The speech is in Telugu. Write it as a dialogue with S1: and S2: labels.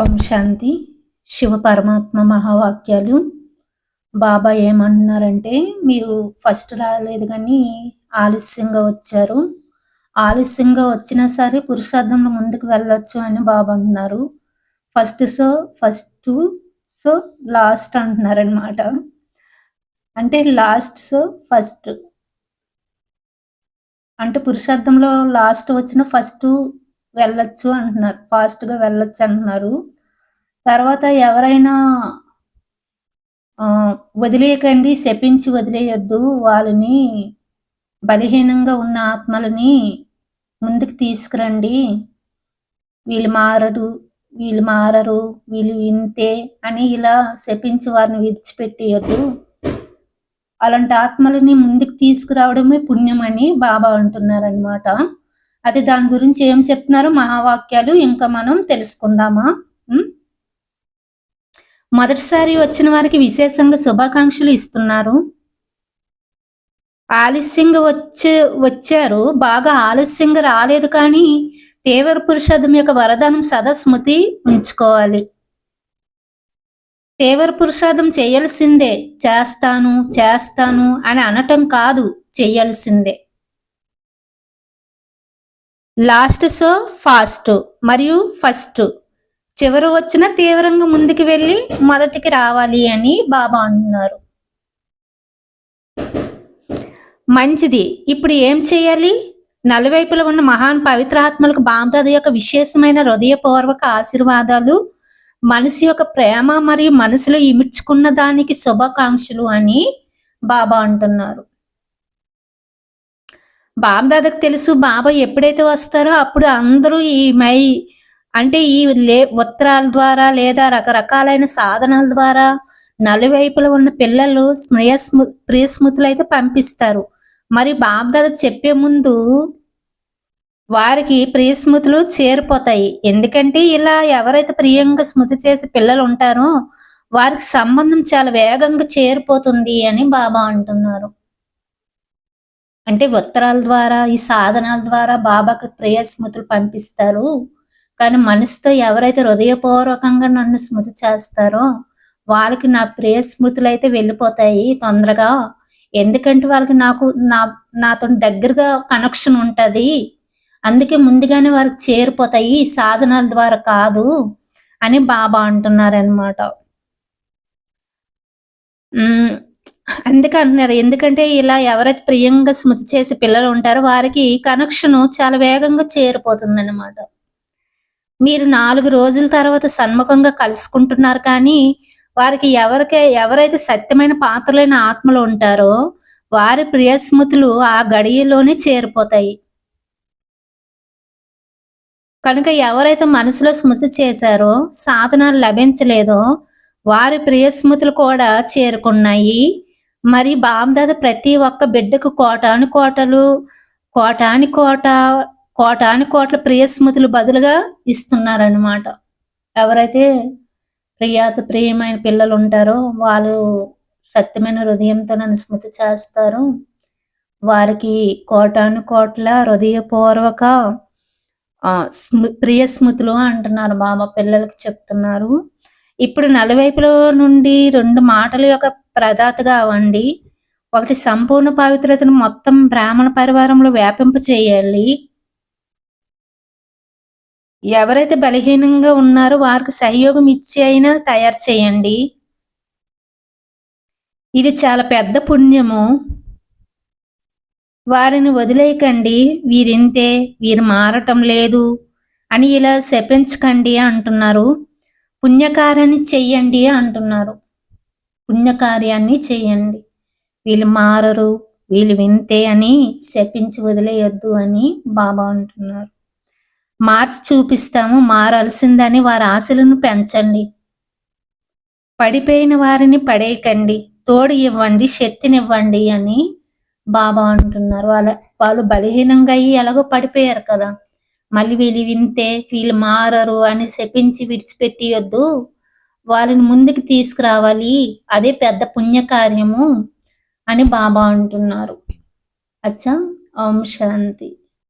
S1: ఓం శాంతి. శివ పరమాత్మ మహావాక్యాలు. బాబా ఏమంటున్నారంటే మీరు ఫస్ట్ రాలేదు కానీ ఆలస్యంగా వచ్చారు. ఆలస్యంగా వచ్చినా సరే పురుషార్థంలో ముందుకు వెళ్ళొచ్చు అని బాబా అంటున్నారు first so first so last అంటున్నారనమాట అంటే లాస్ట్ సో ఫస్ట్. అంటే పురుషార్థంలో లాస్ట్ వచ్చిన ఫస్ట్ వెళ్ళొచ్చు అంటున్నారు. ఫాస్ట్గా వెళ్ళొచ్చు అంటున్నారు. తర్వాత ఎవరైనా వదిలేయకండి శపించి వదిలేయొద్దు. వాళ్ళని బలహీనంగా ఉన్న ఆత్మలని ముందుకు తీసుకురండి. వీళ్ళు మారరు వీళ్ళు మారరు వీళ్ళు ఇంతే అని ఇలా శపించి వారిని విడిచిపెట్టేయద్దు. అలాంటి ఆత్మలని ముందుకు తీసుకురావడమే పుణ్యం అని బాబా అంటున్నారనమాట అది దాని గురించి ఏం చెప్తున్నారు? మహావాక్యాలు ఇంకా మనం తెలుసుకుందామా? మొదటిసారి వచ్చిన వారికి విశేషంగా శుభాకాంక్షలు ఇస్తున్నారు. ఆలస్యంగా వచ్చే వచ్చారు. బాగా ఆలస్యంగా రాలేదు కానీ తీవ్ర పురుషాదం యొక్క వరదానం సదా స్మృతి ఉంచుకోవాలి. తీవ్ర పురుషాదం చేయాల్సిందే. చేస్తాను చేస్తాను అని అనటం కాదు. చేయాల్సిందే. లాస్ట్ సో ఫాస్ట్ మరియు ఫస్ట్. చివరి వచ్చిన తీవ్రంగా ముందుకు వెళ్ళి మొదటికి రావాలి అని బాబా అంటున్నారు మంచిది. ఇప్పుడు ఏం చేయాలి? నలువైపులో ఉన్న మహాన్ పవిత్రాత్మలకు బాంధద యొక్క విశేషమైన హృదయపూర్వక ఆశీర్వాదాలు మనసు యొక్క ప్రేమ మరియు మనసులో ఇమిడ్చుకున్న దానికి శుభాకాంక్షలు అని బాబా అంటున్నారు. బాబదాదకు తెలుసు బాబా ఎప్పుడైతే వస్తారో అప్పుడు అందరూ ఈ మై అంటే ఈ లే ఉత్తరాల ద్వారా లేదా రకరకాలైన సాధనాల ద్వారా నలువైపులో ఉన్న పిల్లలు స్మృయస్మృ ప్రియస్మృతులు అయితే పంపిస్తారు. మరి బాబ్దాద చెప్పే ముందు వారికి ప్రియస్మృతులు చేరిపోతాయి. ఎందుకంటే ఇలా ఎవరైతే ప్రియంగా స్మృతి చేసే పిల్లలు ఉంటారో వారికి సంబంధం చాలా వేగంగా చేరిపోతుంది అని బాబా అంటున్నారు. అంటే ఉత్తరాల ద్వారా ఈ సాధనాల ద్వారా బాబాకు ప్రియ స్మృతులు పంపిస్తారు. కానీ మనసుతో ఎవరైతే హృదయపూర్వకంగా నన్ను స్మృతి చేస్తారో వాళ్ళకి నా ప్రియ స్మృతులు అయితే వెళ్ళిపోతాయి తొందరగా. ఎందుకంటే వాళ్ళకి నాకు నా నాతో దగ్గరగా కనెక్షన్ ఉంటుంది. అందుకే ముందుగానే వారికి చేరిపోతాయి. సాధనాల ద్వారా కాదు అని బాబా అంటున్నారనమాట అందుకే అంటున్నారు ఎందుకంటే ఇలా ఎవరైతే ప్రియంగా స్మృతి చేసి పిల్లలు ఉంటారో వారికి కనెక్షన్ చాలా వేగంగా చేరిపోతుందన్నమాట. మీరు నాలుగు రోజుల తర్వాత సన్ముఖంగా కలుసుకుంటున్నారు కానీ వారికి ఎవరికే ఎవరైతే సత్యమైన పాత్రలైన ఆత్మలు ఉంటారో వారి ప్రియస్మృతులు ఆ గడియలోనే చేరిపోతాయి. కనుక ఎవరైతే మనసులో స్మృతి చేశారో సాధనాలు లభించలేదో వారి ప్రియస్మృతులు కూడా చేరుకున్నాయి. మరి బామ్దాద ప్రతి ఒక్క బిడ్డకు కోటాని కోటలు కోటాని కోట కోటాని కోట్ల ప్రియ స్మృతులు బదులుగా ఇస్తున్నారనమాట ఎవరైతే ప్రియాత ప్రియమైన పిల్లలు ఉంటారో వాళ్ళు సత్యమైన హృదయంతో నన్ను స్మృతి చేస్తారు. వారికి కోటాను కోట్ల హృదయపూర్వక ప్రియ స్మృతులు అంటున్నారు. బాబా పిల్లలకి చెప్తున్నారు. ఇప్పుడు నలువైపులో నుండి రెండు మాటల యొక్క ప్రదాతగా అవ్వండి. ఒకటి సంపూర్ణ పవిత్రతను మొత్తం బ్రాహ్మణ పరివారంలో వ్యాపింప చేయాలి. ఎవరైతే బలహీనంగా ఉన్నారో వారికి సహయోగం ఇచ్చి అయినా తయారు చేయండి. ఇది చాలా పెద్ద పుణ్యము. వారిని వదిలేయకండి. వీరింతే వీరు మారటం లేదు అని ఇలా శపించకండి అంటున్నారు. పుణ్యకార్యాన్ని చెయ్యండి అంటున్నారు. పుణ్యకార్యాన్ని చెయ్యండి. వీళ్ళు మారరు వీళ్ళు వింతే అని శపించి వదిలేయొద్దు అని బాబా అంటున్నారు. మార్చి చూపిస్తాము మారాల్సిందని వారి ఆశలను పెంచండి. పడిపోయిన వారిని పడేయకండి తోడు ఇవ్వండి శక్తినివ్వండి అని బాబా అంటున్నారు. వాళ్ళ వాళ్ళు బలహీనంగా అయ్యి ఎలాగో పడిపోయారు కదా. మళ్ళీ వీళ్ళు వింతే వీళ్ళు మారరు అని శపించి విడిచిపెట్టియొద్దు. వాళ్ళని ముందుకు తీసుకురావాలి. అదే పెద్ద పుణ్యకార్యము అని బాబా అంటున్నారు. అచ్చా ఓం శాంతి.